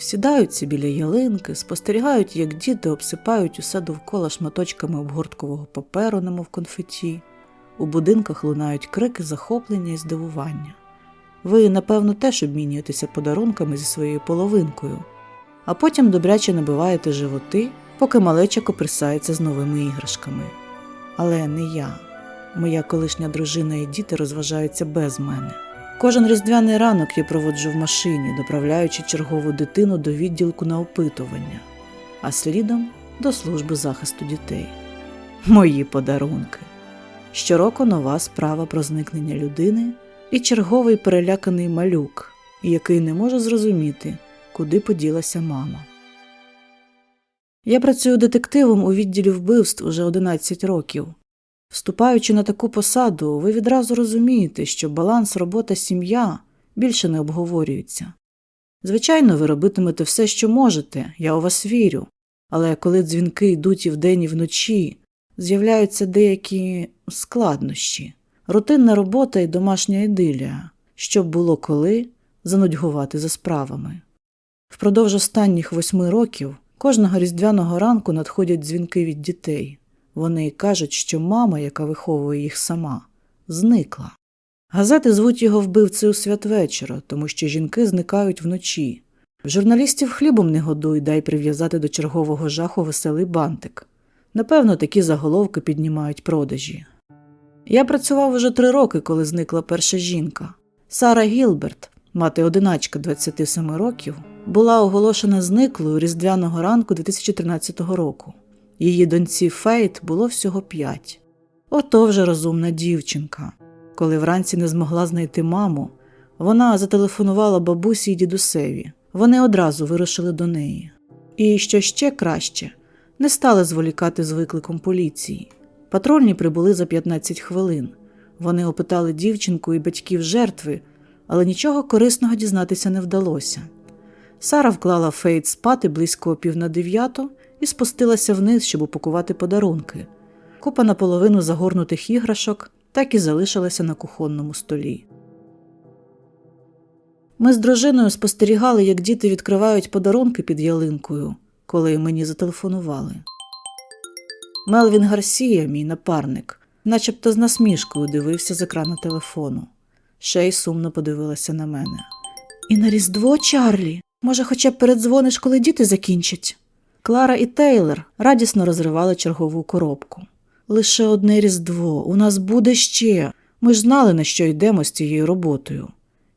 Сідаються біля ялинки, спостерігають, як діти обсипають усе довкола шматочками обгорткового паперу, немов конфеті. У будинках лунають крики захоплення і здивування. Ви, напевно, теж обмінюєтеся подарунками зі своєю половинкою, а потім добряче набиваєте животи, поки малеча коприсається з новими іграшками. Але не я. Моя колишня дружина і діти розважаються без мене. Кожен різдвяний ранок я проводжу в машині, доправляючи чергову дитину до відділку на опитування, а слідом до служби захисту дітей. Мої подарунки. Щороку нова справа про зникнення людини і черговий переляканий малюк, який не може зрозуміти, куди поділася мама. Я працюю детективом у відділі вбивств уже 11 років. Вступаючи на таку посаду, ви відразу розумієте, що баланс робота сім'я більше не обговорюється. Звичайно, ви робитимете все, що можете, я у вас вірю, але коли дзвінки йдуть і вдень, і вночі, з'являються деякі складнощі, рутинна робота і домашня ідилія, щоб було коли занудьгувати за справами. Впродовж останніх восьми років кожного різдвяного ранку надходять дзвінки від дітей. Вони кажуть, що мама, яка виховує їх сама, зникла. Газети звуть його вбивцею святвечора, тому що жінки зникають вночі. Журналістів хлібом не годуй, дай прив'язати до чергового жаху веселий бантик. Напевно, такі заголовки піднімають продажі. Я працював уже три роки, коли зникла перша жінка. Сара Гілберт, мати одиначка 27 років, була оголошена зниклою різдвяного ранку 2013 року. Її доньці Фейт було всього п'ять. Ото вже розумна дівчинка. Коли вранці не змогла знайти маму, вона зателефонувала бабусі й дідусеві. Вони одразу вирушили до неї. І що ще краще, не стали зволікати з викликом поліції. Патрульні прибули за 15 хвилин. Вони опитали дівчинку і батьків жертви, але нічого корисного дізнатися не вдалося. Сара вклала Фейт спати близько пів на дев'яту і спустилася вниз, щоб упакувати подарунки. Купа наполовину загорнутих іграшок так і залишилася на кухонному столі. Ми з дружиною спостерігали, як діти відкривають подарунки під ялинкою, коли мені зателефонували. Мелвін Гарсія, мій напарник, начебто з насмішкою дивився з екрану телефону. Шей сумно подивилася на мене. І на Різдво, Чарлі, може, хоча б передзвониш, коли діти закінчать. Клара і Тейлор радісно розривали чергову коробку. Лише одне Різдво, у нас буде ще. Ми ж знали, на що йдемо з цією роботою.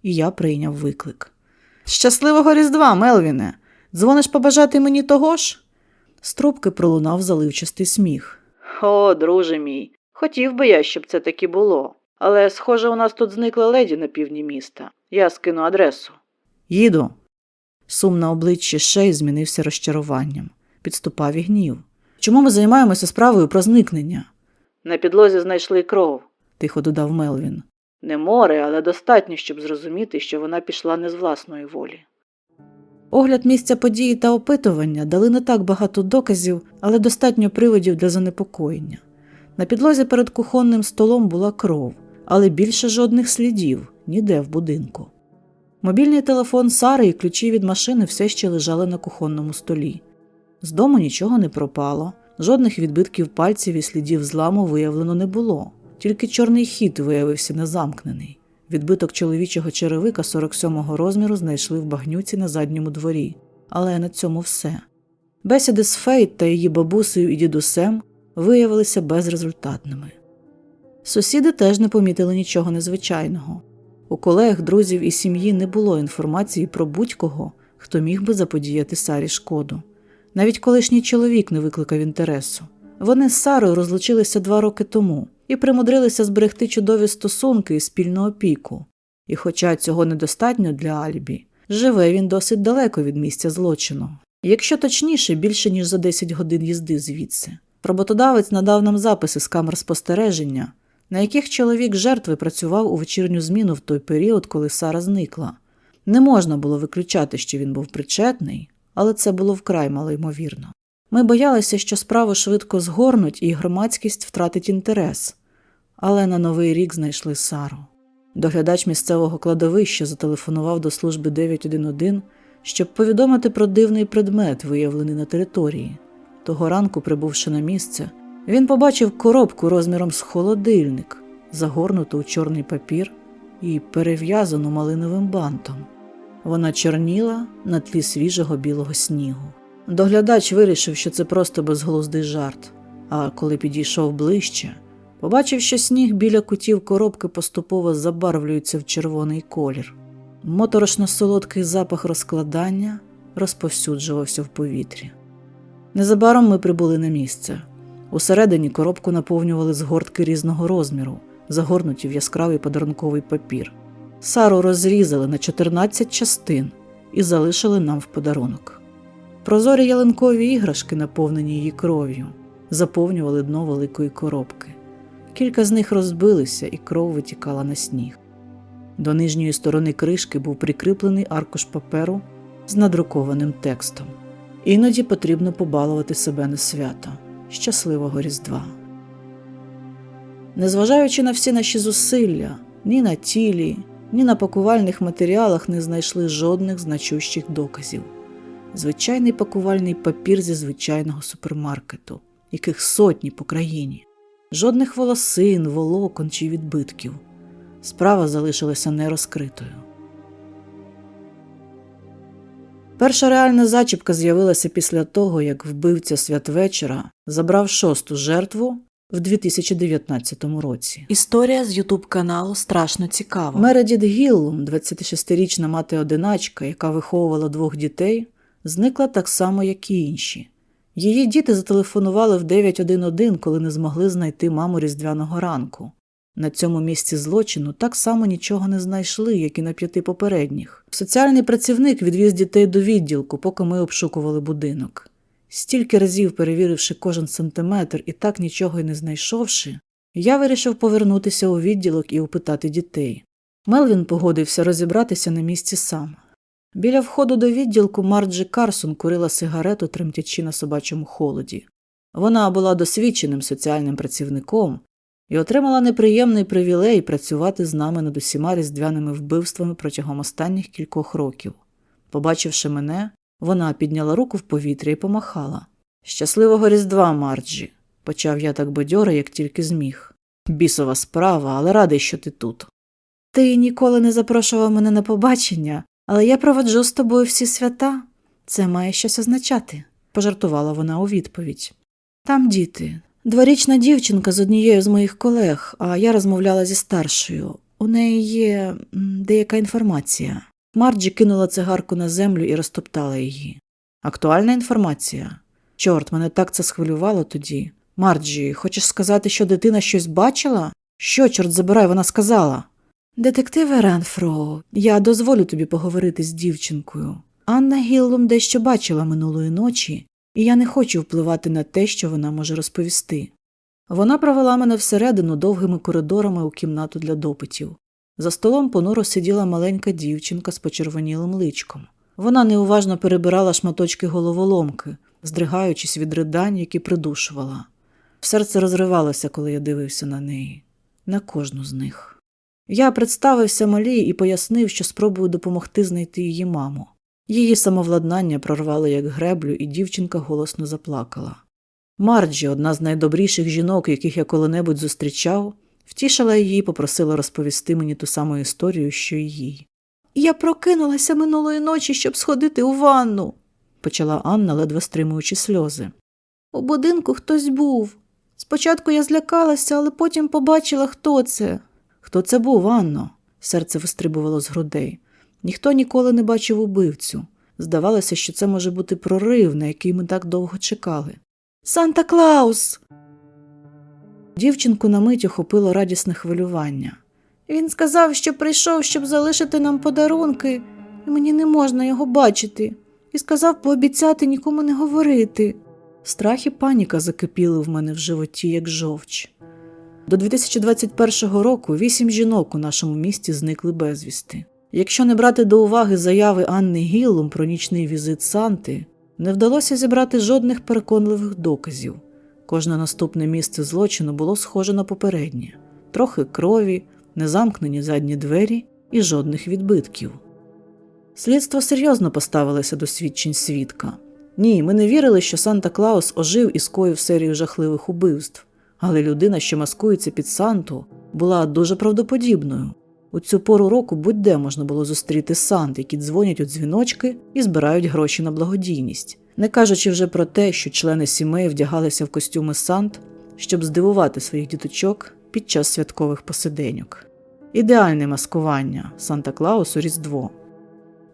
І я прийняв виклик. Щасливого Різдва, Мелвіне! Дзвониш побажати мені того ж? З трубки пролунав заливчастий сміх. О, друже мій, хотів би я, щоб це таки було. Але, схоже, у нас тут зникла леді на півдні міста. Я скину адресу. Їду. Сум на обличчі Шей змінився розчаруванням. Підступав і гнів. Чому ми займаємося справою про зникнення? На підлозі знайшли кров, тихо додав Мелвін. Не море, але достатньо, щоб зрозуміти, що вона пішла не з власної волі. Огляд місця події та опитування дали не так багато доказів, але достатньо приводів для занепокоєння. На підлозі перед кухонним столом була кров, але більше жодних слідів ніде в будинку. Мобільний телефон Сари і ключі від машини все ще лежали на кухонному столі. З дому нічого не пропало, жодних відбитків пальців і слідів зламу виявлено не було, тільки чорний хід виявився незамкнений. Відбиток чоловічого черевика 47-го розміру знайшли в багнюці на задньому дворі, але на цьому все. Бесіди з Фейт та її бабусею і дідусем виявилися безрезультатними. Сусіди теж не помітили нічого незвичайного. У колег, друзів і сім'ї не було інформації про будь-кого, хто міг би заподіяти Сарі шкоду. Навіть колишній чоловік не викликав інтересу. Вони з Сарою розлучилися два роки тому і примудрилися зберегти чудові стосунки і спільну опіку. І, хоча цього недостатньо для Альбі, живе він досить далеко від місця злочину. Якщо точніше, більше ніж за 10 годин їзди звідси. Роботодавець надав нам записи з камер спостереження, на яких чоловік жертви працював у вечірню зміну в той період, коли Сара зникла. Не можна було виключати, що він був причетний, але це було вкрай малоймовірно. Ми боялися, що справу швидко згорнуть і громадськість втратить інтерес, але на новий рік знайшли Сару. Доглядач місцевого кладовища зателефонував до служби 911, щоб повідомити про дивний предмет, виявлений на території. Того ранку, прибувши на місце, він побачив коробку розміром з холодильник, загорнуту у чорний папір і перев'язану малиновим бантом. Вона чорніла на тлі свіжого білого снігу. Доглядач вирішив, що це просто безглуздий жарт, а коли підійшов ближче, побачив, що сніг біля кутів коробки поступово забарвлюється в червоний колір. Моторошно солодкий запах розкладання розповсюджувався в повітрі. Незабаром ми прибули на місце. Усередині коробку наповнювали згортки різного розміру, загорнуті в яскравий подарунковий папір. Сару розрізали на 14 частин і залишили нам в подарунок. Прозорі ялинкові іграшки, наповнені її кров'ю, заповнювали дно великої коробки. Кілька з них розбилися, і кров витікала на сніг. До нижньої сторони кришки був прикріплений аркуш паперу з надрукованим текстом. Іноді потрібно побалувати себе на свято щасливого Різдва. Незважаючи на всі наші зусилля, ні на тілі, ні на пакувальних матеріалах не знайшли жодних значущих доказів. Звичайний пакувальний папір зі звичайного супермаркету, яких сотні по країні, жодних волосин, волокон чи відбитків. Справа залишилася нерозкритою. Перша реальна зачіпка з'явилася після того, як вбивця святвечора забрав шосту жертву в 2019 році. Історія з Ютуб каналу страшно цікава. Мередіт Гіллум, 26-річна мати одиначка, яка виховувала двох дітей, зникла так само, як і інші. Її діти зателефонували в 911, коли не змогли знайти маму різдвяного ранку. На цьому місці злочину так само нічого не знайшли, як і на п'яти попередніх. Соціальний працівник відвіз дітей до відділку, поки ми обшукували будинок. Стільки разів перевіривши кожен сантиметр і так нічого й не знайшовши, я вирішив повернутися у відділок і опитати дітей. Мелвін погодився розібратися на місці сам. Біля входу до відділку Марджі Карсон курила сигарету, тремтячи на собачому холоді. Вона була досвідченим соціальним працівником і отримала неприємний привілей працювати з нами над усіма різдвяними вбивствами протягом останніх кількох років. Побачивши мене, вона підняла руку в повітря і помахала. Щасливого Різдва, Марджі, почав я так бадьоро, як тільки зміг. Бісова справа, але радий, що ти тут. Ти ніколи не запрошував мене на побачення, але я проводжу з тобою всі свята. Це має щось означати, пожартувала вона у відповідь. Там діти. Дворічна дівчинка з однією з моїх колег, а я розмовляла зі старшою. У неї є деяка інформація. Марджі кинула цигарку на землю і розтоптала її. Актуальна інформація. Чорт, мене так це схвилювало тоді. Марджі, хочеш сказати, що дитина щось бачила? Що, чорт забирай, вона сказала? Детективе Ренфро, я дозволю тобі поговорити з дівчинкою. Анна Гіллум дещо бачила минулої ночі, і я не хочу впливати на те, що вона може розповісти. Вона провела мене всередину довгими коридорами у кімнату для допитів. За столом понуро сиділа маленька дівчинка з почервонілим личком. Вона неуважно перебирала шматочки головоломки, здригаючись від ридань, які придушувала. Серце розривалося, коли я дивився на неї, на кожну з них. Я представився малій і пояснив, що спробую допомогти знайти її маму. Її самовладнання прорвало як греблю, і дівчинка голосно заплакала. Марджі, одна з найдобріших жінок, яких я коли-небудь зустрічав, втішила її попросила розповісти мені ту саму історію, що й їй. Я прокинулася минулої ночі, щоб сходити у ванну, почала Анна, ледве стримуючи сльози. У будинку хтось був. Спочатку я злякалася, але потім побачила, хто це. Хто це був, Анно? Серце вистрибувало з грудей. Ніхто ніколи не бачив убивцю. Здавалося, що це може бути прорив, на який ми так довго чекали. Санта Клаус. Дівчинку на мить охопило радісне хвилювання. Він сказав, що прийшов, щоб залишити нам подарунки, і мені не можна його бачити, і сказав пообіцяти нікому не говорити. Страх і паніка закипіли в мене в животі, як жовч. До 2021 року вісім жінок у нашому місті зникли безвісти. Якщо не брати до уваги заяви Анни Гіллум про нічний візит Санти, не вдалося зібрати жодних переконливих доказів. Кожне наступне місце злочину було схоже на попереднє: трохи крові, незамкнені задні двері і жодних відбитків. Слідство серйозно поставилося до свідчень свідка. Ні, ми не вірили, що Санта Клаус ожив і скоїв серію жахливих убивств, але людина, що маскується під Санту, була дуже правдоподібною. У цю пору року будь-де можна було зустріти сант, які дзвонять у дзвіночки і збирають гроші на благодійність, не кажучи вже про те, що члени сімей вдягалися в костюми сант, щоб здивувати своїх діточок під час святкових посиденьок. Ідеальне маскування Санта Клаусу Різдво.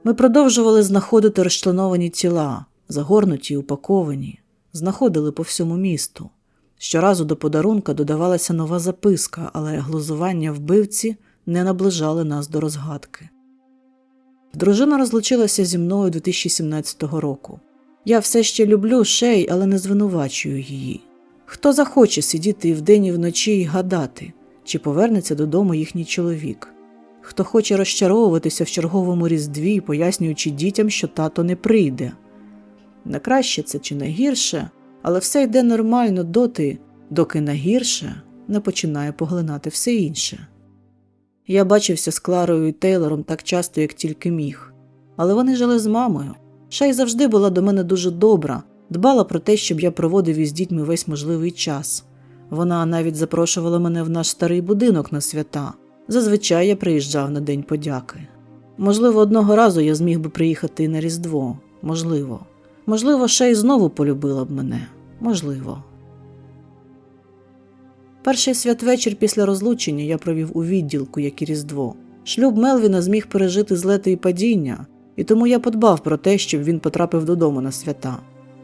Ми продовжували знаходити розчленовані тіла, загорнуті й упаковані, знаходили по всьому місту. Щоразу до подарунка додавалася нова записка, але глузування вбивці не наближали нас до розгадки. Дружина розлучилася зі мною 2017 року. Я все ще люблю шей, але не звинувачую її. Хто захоче сидіти вдень і вночі і гадати, чи повернеться додому їхній чоловік? Хто хоче розчаровуватися в черговому різдві, пояснюючи дітям, що тато не прийде. На краще це чи на гірше, але все йде нормально доти, доки на гірше не починає поглинати все інше. Я бачився з Кларою і Тейлором так часто, як тільки міг, але вони жили з мамою. Шай завжди була до мене дуже добра, дбала про те, щоб я проводив із дітьми весь можливий час. Вона навіть запрошувала мене в наш старий будинок на свята. Зазвичай я приїжджав на День подяки. Можливо, одного разу я зміг би приїхати і на Різдво. Можливо. Можливо, Шей знову полюбила б мене. Можливо. Перший святвечір після розлучення я провів у відділку, як і Різдво. Шлюб Мелвіна зміг пережити злети і падіння, і тому я подбав про те, щоб він потрапив додому на свята.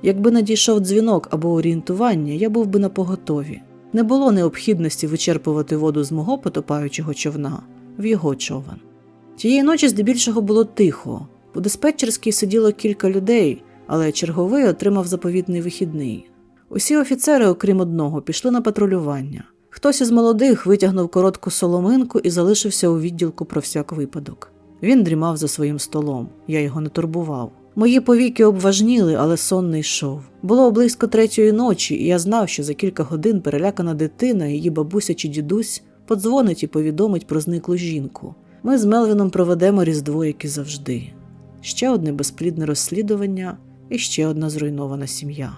Якби надійшов дзвінок або орієнтування, я був би на поготові. Не було необхідності вичерпувати воду з мого потопаючого човна в його човен. Тієї ночі здебільшого було тихо. У диспетчерській сиділо кілька людей, але черговий отримав заповітний вихідний. Усі офіцери, окрім одного, пішли на патрулювання. Хтось із молодих витягнув коротку соломинку і залишився у відділку про всяк випадок. Він дрімав за своїм столом, я його не турбував. Мої повіки обважніли, але сон не йшов. Було близько третьої ночі, і я знав, що за кілька годин перелякана дитина, її бабуся чи дідусь подзвонить і повідомить про зниклу жінку. Ми з Мелвіном проведемо різдво, як і завжди. Ще одне безплідне розслідування і ще одна зруйнована сім'я.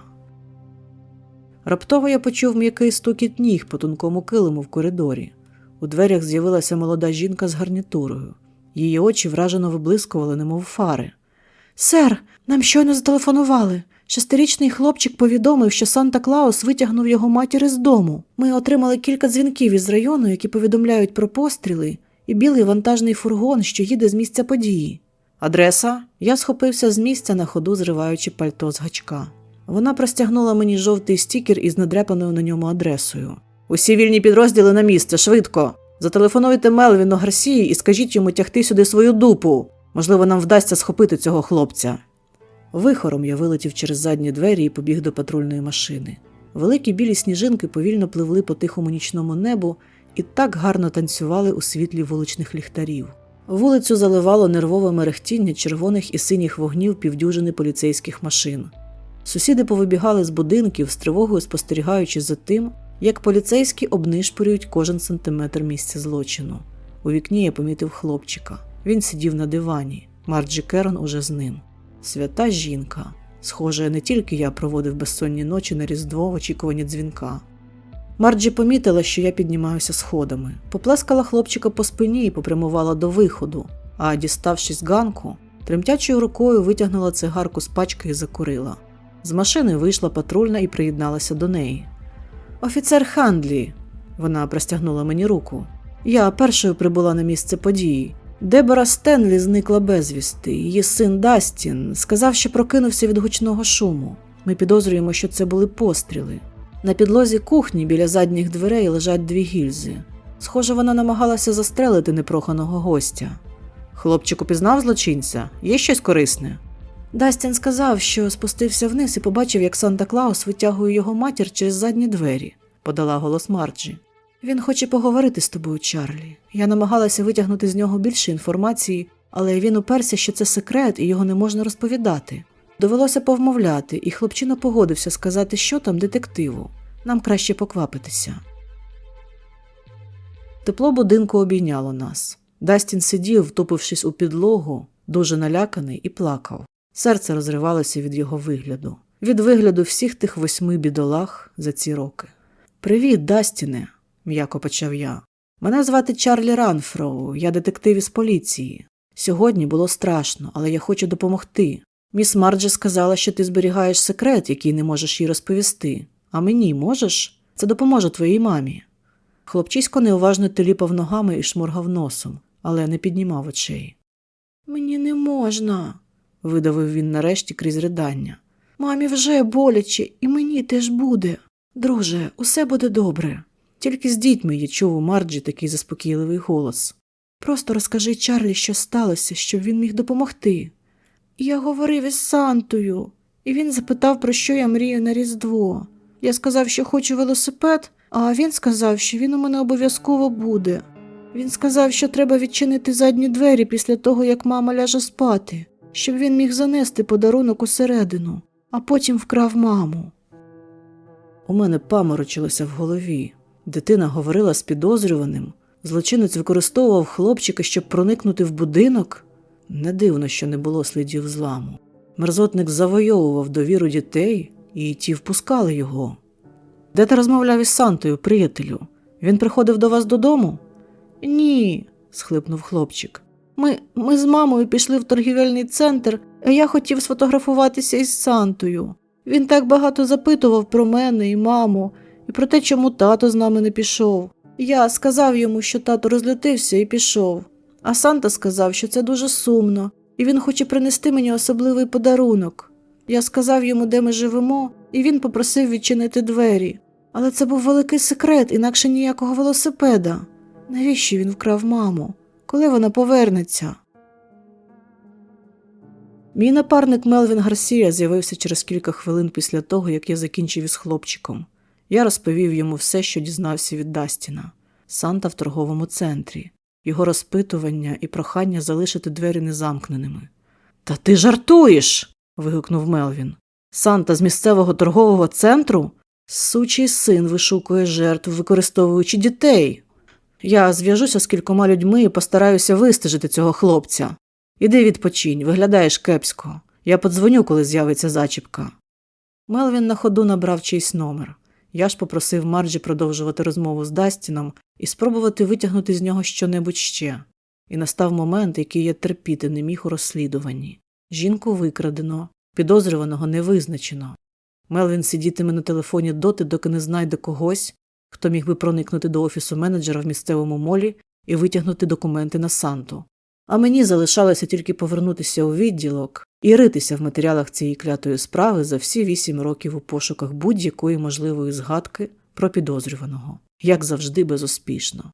Раптово я почув м'який стукіт ніг по тонкому килиму в коридорі. У дверях з'явилася молода жінка з гарнітурою. Її очі вражено виблискували, немов фари. Сер, нам щойно зателефонували. Шестирічний хлопчик повідомив, що Санта Клаус витягнув його матір з дому. Ми отримали кілька дзвінків із району, які повідомляють про постріли, і білий вантажний фургон, що їде з місця події. Адреса? Я схопився з місця на ходу, зриваючи пальто з гачка. Вона простягнула мені жовтий стікер із надряпаною на ньому адресою. Усі вільні підрозділи на місце, швидко. Зателефонуйте Мелвіну Гарсії і скажіть йому тягти сюди свою дупу. Можливо, нам вдасться схопити цього хлопця. Вихором я вилетів через задні двері і побіг до патрульної машини. Великі білі сніжинки повільно пливли по тихому нічному небу і так гарно танцювали у світлі вуличних ліхтарів. Вулицю заливало нервове мерехтіння червоних і синіх вогнів півдюжини поліцейських машин. Сусіди повибігали з будинків з тривогою спостерігаючи за тим, як поліцейські обнишпорюють кожен сантиметр місця злочину. У вікні я помітив хлопчика. Він сидів на дивані. Марджі Керон уже з ним. Свята жінка. Схоже, не тільки я проводив безсонні ночі на різдво в очікуванні дзвінка. Марджі помітила, що я піднімаюся сходами, поплескала хлопчика по спині і попрямувала до виходу, а, діставшись ганку, тремтячою рукою витягнула цигарку з пачки і закурила. З машини вийшла патрульна і приєдналася до неї. Офіцер Хандлі, вона простягнула мені руку. Я першою прибула на місце події. Дебора Стенлі зникла безвісти. Її син Дастін сказав, що прокинувся від гучного шуму. Ми підозрюємо, що це були постріли. На підлозі кухні біля задніх дверей лежать дві гільзи. Схоже, вона намагалася застрелити непроханого гостя. Хлопчик упізнав злочинця, є щось корисне? Дастін сказав, що спустився вниз і побачив, як Санта Клаус витягує його матір через задні двері, подала голос Марджі. Він хоче поговорити з тобою, Чарлі. Я намагалася витягнути з нього більше інформації, але він уперся, що це секрет і його не можна розповідати. Довелося повмовляти, і хлопчина погодився сказати, що там детективу. Нам краще поквапитися. Тепло будинку обійняло нас. Дастін сидів, втупившись у підлогу, дуже наляканий, і плакав. Серце розривалося від його вигляду, від вигляду всіх тих восьми бідолах за ці роки. Привіт, Дастіне, м'яко почав я. Мене звати Чарлі Ранфроу, я детектив із поліції. Сьогодні було страшно, але я хочу допомогти. Міс Марджі сказала, що ти зберігаєш секрет, який не можеш їй розповісти. А мені можеш? Це допоможе твоїй мамі. Хлопчисько неуважно теліпав ногами і шморгав носом, але не піднімав очей. Мені не можна, видавив він нарешті крізь ридання. Мамі вже боляче, і мені теж буде. Друже, усе буде добре. Тільки з дітьми я чув у Марджі такий заспокійливий голос. Просто розкажи Чарлі, що сталося, щоб він міг допомогти. Я говорив із Сантою, і він запитав, про що я мрію на Різдво. Я сказав, що хочу велосипед, а він сказав, що він у мене обов'язково буде. Він сказав, що треба відчинити задні двері після того, як мама ляже спати, щоб він міг занести подарунок усередину, а потім вкрав маму. У мене паморочилося в голові. Дитина говорила з підозрюваним. Злочинець використовував хлопчика, щоб проникнути в будинок. Не дивно, що не було слідів зламу. Мерзотник завойовував довіру дітей, і ті впускали його. Де ти розмовляв із Сантою, приятелю? Він приходив до вас додому? Ні, схлипнув хлопчик. Ми, ми з мамою пішли в торгівельний центр, а я хотів сфотографуватися із Сантою. Він так багато запитував про мене і маму, і про те, чому тато з нами не пішов. Я сказав йому, що тато розлютився і пішов. А Санта сказав, що це дуже сумно, і він хоче принести мені особливий подарунок. Я сказав йому, де ми живемо, і він попросив відчинити двері. Але це був великий секрет, інакше ніякого велосипеда. Навіщо він вкрав маму? Коли вона повернеться? Мій напарник Мелвін Гарсія з'явився через кілька хвилин після того, як я закінчив із хлопчиком. Я розповів йому все, що дізнався від Дастіна. Санта в торговому центрі, його розпитування і прохання залишити двері незамкненими. Та ти жартуєш. вигукнув Мелвін. Санта з місцевого торгового центру? Сучий син вишукує жертв, використовуючи дітей. Я зв'яжуся з кількома людьми і постараюся вистежити цього хлопця. Іди відпочинь, виглядаєш кепсько. Я подзвоню, коли з'явиться зачіпка. Мелвін на ходу набрав чийсь номер. Я ж попросив Марджі продовжувати розмову з Дастіном і спробувати витягнути з нього щонебудь ще. І настав момент, який я терпіти не міг у розслідуванні. Жінку викрадено, підозрюваного не визначено. Мелвін сидітиме на телефоні доти, доки не знайде когось, хто міг би проникнути до офісу менеджера в місцевому молі і витягнути документи на Санту. А мені залишалося тільки повернутися у відділок і ритися в матеріалах цієї клятої справи за всі вісім років у пошуках будь-якої можливої згадки про підозрюваного, як завжди безуспішно.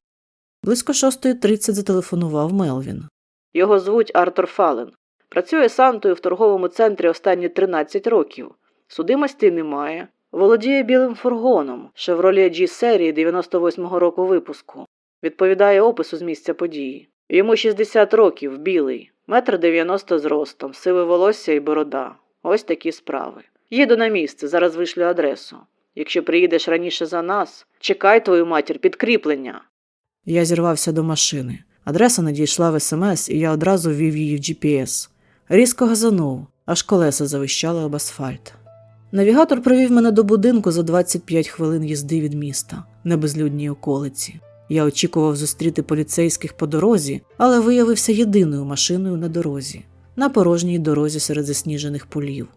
Близько 6.30 зателефонував Мелвін. Його звуть Артур Фален. Працює Сантою в торговому центрі останні 13 років. Судимості немає. Володіє білим фургоном Chevrolet G серії 98-го року випуску. Відповідає опису з місця події. Йому 60 років, білий, метр 90 зростом, сиве волосся і борода. Ось такі справи. Їду на місце, зараз вишлю адресу. Якщо приїдеш раніше за нас, чекай твою матір підкріплення. Я зірвався до машини. Адреса надійшла в смс, і я одразу ввів її в GPS. Різко газанув, аж колеса завищали об асфальт. Навігатор привів мене до будинку за 25 хвилин їзди від міста, на безлюдній околиці. Я очікував зустріти поліцейських по дорозі, але виявився єдиною машиною на дорозі, на порожній дорозі серед засніжених полів.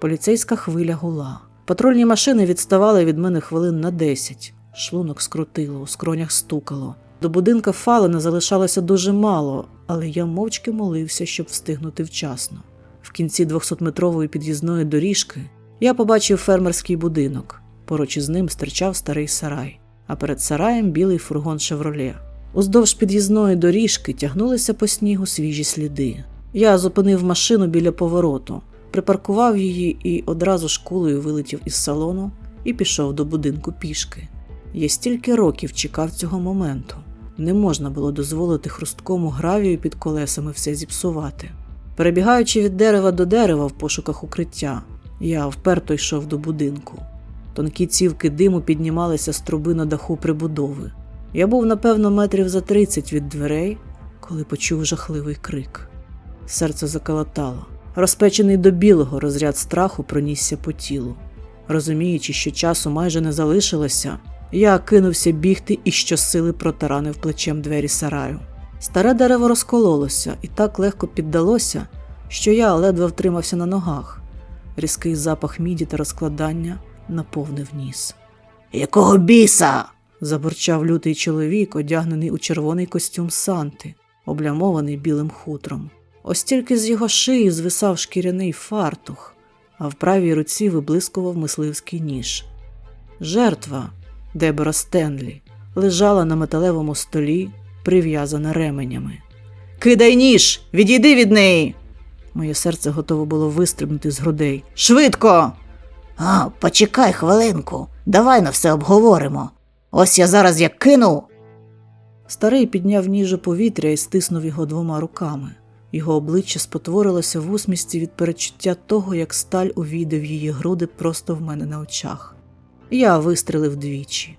Поліцейська хвиля гула. Патрульні машини відставали від мене хвилин на 10. Шлунок скрутило, у скронях стукало. До будинка Фалена залишалося дуже мало, але я мовчки молився, щоб встигнути вчасно. В кінці 200-метрової під'їзної доріжки я побачив фермерський будинок. Поруч із ним стирчав старий сарай, а перед сараєм білий фургон «Шевроле». Уздовж під'їзної доріжки тягнулися по снігу свіжі сліди. Я зупинив машину біля повороту. припаркував її і одразу ж кулею вилетів із салону і пішов до будинку пішки. Я стільки років чекав цього моменту. Не можна було дозволити хрусткому гравію під колесами все зіпсувати. Перебігаючи від дерева до дерева в пошуках укриття, я вперто йшов до будинку. Тонкі цівки диму піднімалися з труби на даху прибудови. Я був, напевно, метрів за тридцять від дверей, коли почув жахливий крик. Серце заколотало. Розпечений до білого розряд страху пронісся по тілу. Розуміючи, що часу майже не залишилося, я кинувся бігти і щосили протаранив плечем двері сараю. Старе дерево розкололося і так легко піддалося, що я ледве втримався на ногах. Різкий запах міді та розкладання наповнив ніс. Якого біса? забурчав лютий чоловік, одягнений у червоний костюм Санти, облямований білим хутром. Ось тільки з його шиї звисав шкіряний фартух, а в правій руці виблискував мисливський ніж. Жертва Дебора Стенлі лежала на металевому столі, прив'язана ременями. Кидай ніж! Відійди від неї! Моє серце готово було вистрибнути з грудей. Швидко! А, почекай хвилинку, давай на все обговоримо. Ось я зараз як кину. Старий підняв ніж у повітря і стиснув його двома руками. Його обличчя спотворилося в усмісті від перечуття того, як сталь увійде в її груди просто в мене на очах. Я вистрелив двічі.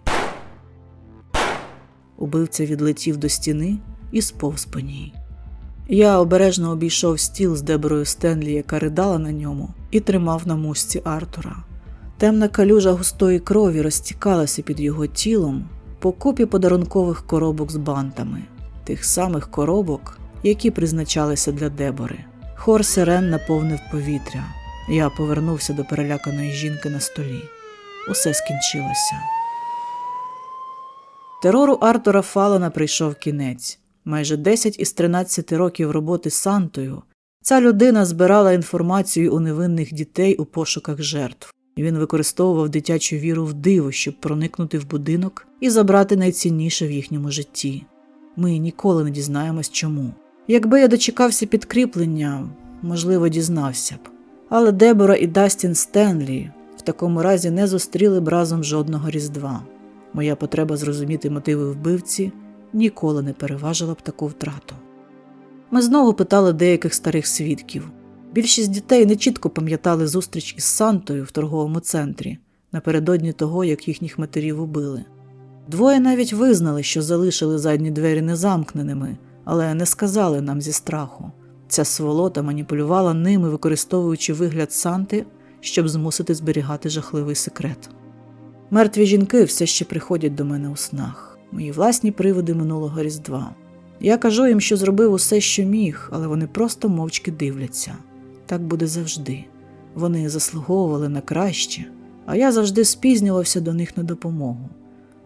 Убивця відлетів до стіни і сповз по ній. Я обережно обійшов стіл з деброю Стенлі, яка ридала на ньому, і тримав на мушці Артура. Темна калюжа густої крові розтікалася під його тілом по купі подарункових коробок з бантами, тих самих коробок, які призначалися для дебори. Хор сирен наповнив повітря. Я повернувся до переляканої жінки на столі. Усе скінчилося. Терору Артура Фалана прийшов кінець. Майже 10 із 13 років роботи з Сантою ця людина збирала інформацію у невинних дітей у пошуках жертв. Він використовував дитячу віру в диво, щоб проникнути в будинок і забрати найцінніше в їхньому житті. Ми ніколи не дізнаємось чому. Якби я дочекався підкріплення, можливо, дізнався б. Але Дебора і Дастін Стенлі в такому разі не зустріли б разом жодного різдва. Моя потреба зрозуміти мотиви вбивці ніколи не переважила б таку втрату. Ми знову питали деяких старих свідків. Більшість дітей не чітко пам'ятали зустріч із Сантою в торговому центрі напередодні того, як їхніх матерів убили. Двоє навіть визнали, що залишили задні двері незамкненими, але не сказали нам зі страху. Ця сволота маніпулювала ними, використовуючи вигляд Санти, щоб змусити зберігати жахливий секрет. Мертві жінки все ще приходять до мене у снах, мої власні приводи минулого Різдва. Я кажу їм, що зробив усе, що міг, але вони просто мовчки дивляться. Так буде завжди. Вони заслуговували на краще, а я завжди спізнювався до них на допомогу.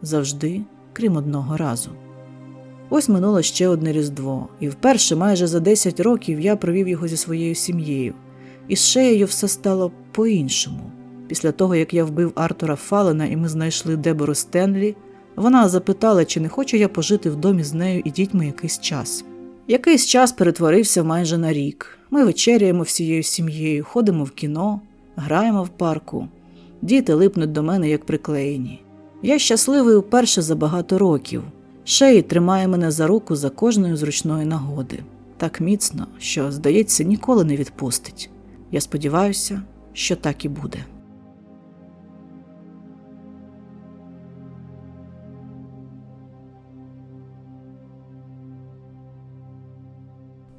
Завжди, крім одного разу. Ось минуло ще одне Різдво, і вперше майже за 10 років я провів його зі своєю сім'єю, і з шеєю все стало по-іншому. Після того, як я вбив Артура Фалена і ми знайшли Дебору Стенлі, вона запитала, чи не хочу я пожити в домі з нею і дітьми якийсь час. Якийсь час перетворився майже на рік. Ми вечеряємо всією сім'єю, ходимо в кіно, граємо в парку. Діти липнуть до мене як приклеєні. Я щасливий уперше за багато років. Шеї тримає мене за руку за кожної зручної нагоди. Так міцно, що, здається, ніколи не відпустить. Я сподіваюся, що так і буде.